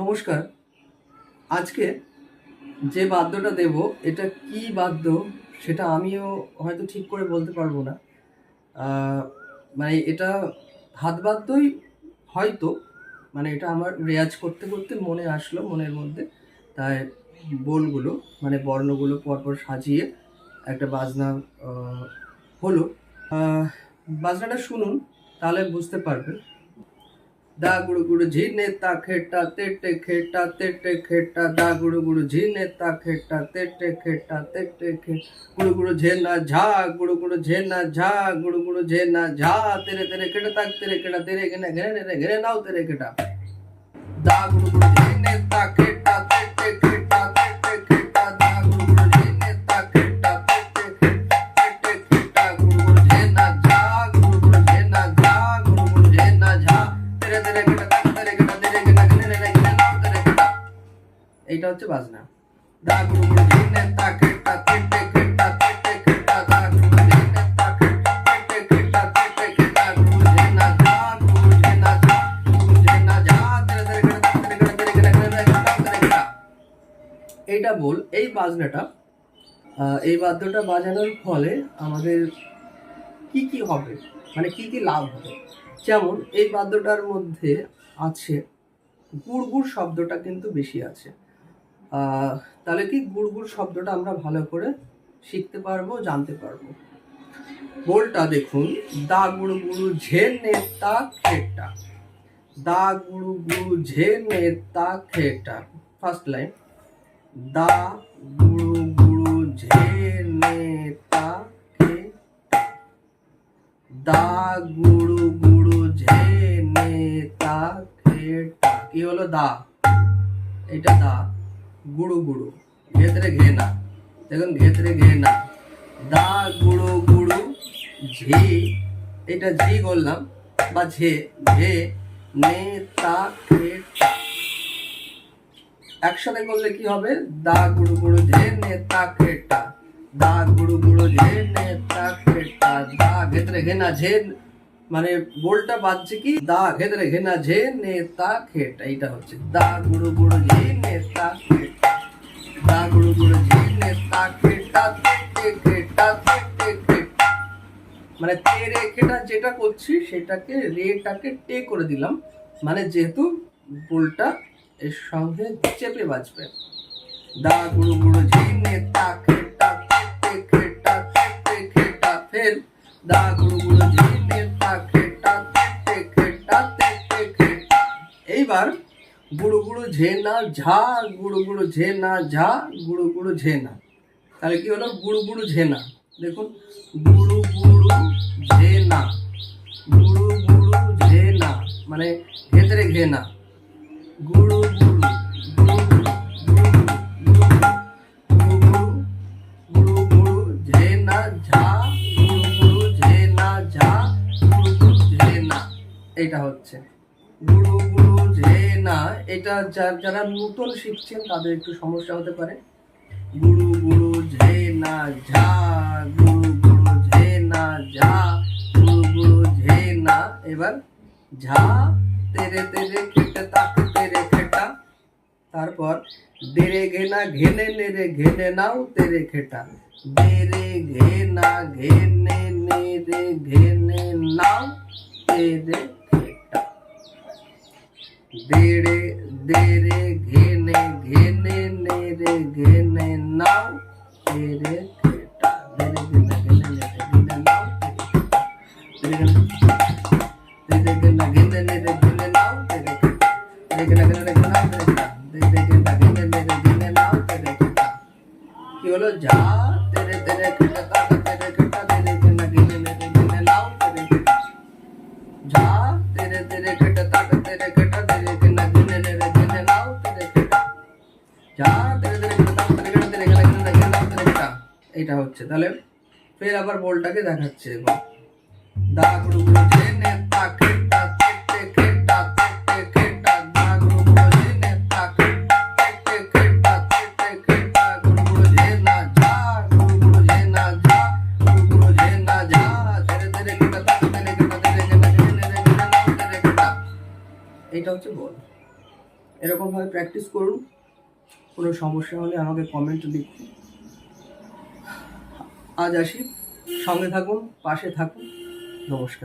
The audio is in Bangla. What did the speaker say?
নমস্কার। আজকে যে বাদ্যটা দেব, এটা কি বাদ্য সেটা আমিও হয়তো ঠিক করে বলতে পারব না। মানে এটা হাত বাদ্যই হয়তো মানে এটা আমার রেয়াজ করতে করতে মনে আসলো মনের মধ্যে। তাই বোলগুলো মানে বর্ণগুলো পরপর সাজিয়ে একটা বাজনা হলো। বাজনাটা শুনুন, তাহলে বুঝতে পারবেন। দা গুড়ু গুড়ু ঝি নেতা খেটা, তেটে খেটা তেটে খেটা। দা গুড়ু গুড়ু ঝি নেতা খেটা, তেটে খেটা, তেটে খে গুড়ু গুড়ু ঝেনা ঝা, গুড়ু গুড়ু ঝেনা ঝা, গুড়ু গুড়ু ঝেনা ঝা। তেরে তেরে কেটে তাক, তেরে খেটা, তেরে ঘেনে রে, ঘেনে নাও তেরে খেটা। দা গুড়ু গুড়ু ঝি নেতা খেটা ঘেনে নাও তেরে কেটা এইটা বল, এই বাজনাটা এই বাদ্যটা বাজানোর ফলে আমাদের কি কি হবে? মানে কি কি লাভ হবে? যেমন এই বাদ্যটার মধ্যে আছে গুড়গুড় শব্দটা কিন্তু বেশি আছে। তাহলে কি গুড় গুড় শব্দটা আমরা ভালো করে শিখতে পারব, জানতে পারব? বোলটা দেখুন, দা গুড়ু গুড়ু ঝে নেতা খেটা দা গুড়ু গুড়ু ঝে নেতা খেটা ফার্স্ট লাইন দা গুড়ু গুড়ু ঝে নেতা দা গুড়ু গুড়ু ঝে নেতা খেটা কি হলো দা? এটা দা। গুড়ু গুড়ু ঘেতরে ঘে না দেখুন ঘেতরে ঘে না দা গুড়ু গুড়ু ঝে এটা ঝি বললাম বা ঝে ঝে নেতা খেটা একসাথে করলে কি হবে দা গুড়ু গুড়ু ঝে নেতা খেটা দা গুড়ু গুড়ু ঝে নেতা খেটা দা ঘেতরে ঘেনা ঝে মানে বোলটা বাজছে কি? দা ঘেতরে ঘেনা, ঝে নেতা খেটা এইটা হচ্ছে। দা গুড়ু গুড়ু, ঝে খেটা দা মানে তে রেখেটা যেটা করছি, সেটাকে রেটাকে টে করে দিলাম। মানে যেহেতু বোলটা এর সঙ্গে চেপে বাজবে। দা গুড়ু গুড়ু ঝিনে তা খেটা খেটে খেটা খেটে খেটা ফের দা গুড়ু গুড়ু ঝিনে গুঁড়ো গুঁড়ো ঝে না ঝা গুঁড়ো গুঁড়ো ঝে না ঝা গুঁড়ো গুঁড়ো ঝে না তাহলে কি হলো গুঁড়ো গুঁড়ো ঝে না দেখুন গুঁড়ো গুঁড়ো ঝে না গুড়ু গুঁড়ো ঝে না মানে ভেতরে ঘে না গুঁড়ো গুঁড়ো এইটা হচ্ছে গুঁড়ো গুঁড়ো ঝে না, এটা যারা নতুন শিখছেন তাদের একটু সমস্যা হতে পারে। গুরু গুরু, ঝে না, ঝা, গুরু গুরু, ঝে না, ঝা, গুরু গুরু, ঝে না, এবার ঝা, তেরে তেরে, খেটে, তাক, তেরে, খেটা, তারপর দেরে ঘেনা ঘেনে নেরে ঘেনে নাও, তেরে, খেটা, দেরে ঘেনা ঘেনে নেরে ঘেনে নাও, তেরে দেরে ঘেনে ঘেনে নেরে ঘেনে নাও তেরে এটা হচ্ছে তাহলে ফের আবার বলটাকে দেখাচ্ছে এবার দাগ রুগুলো জেনে তাকে তাকে টেকে তাকে টেকে তাক দাগ রুগুলো জেনে তাকে টেকে এটা হচ্ছে বল এরকমভাবে প্র্যাকটিস করুন কোনো সমস্যা হলে আমাকে কমেন্ট লিখুন। আজ আসি। সঙ্গে থাকুন পাশে থাকুন। নমস্কার।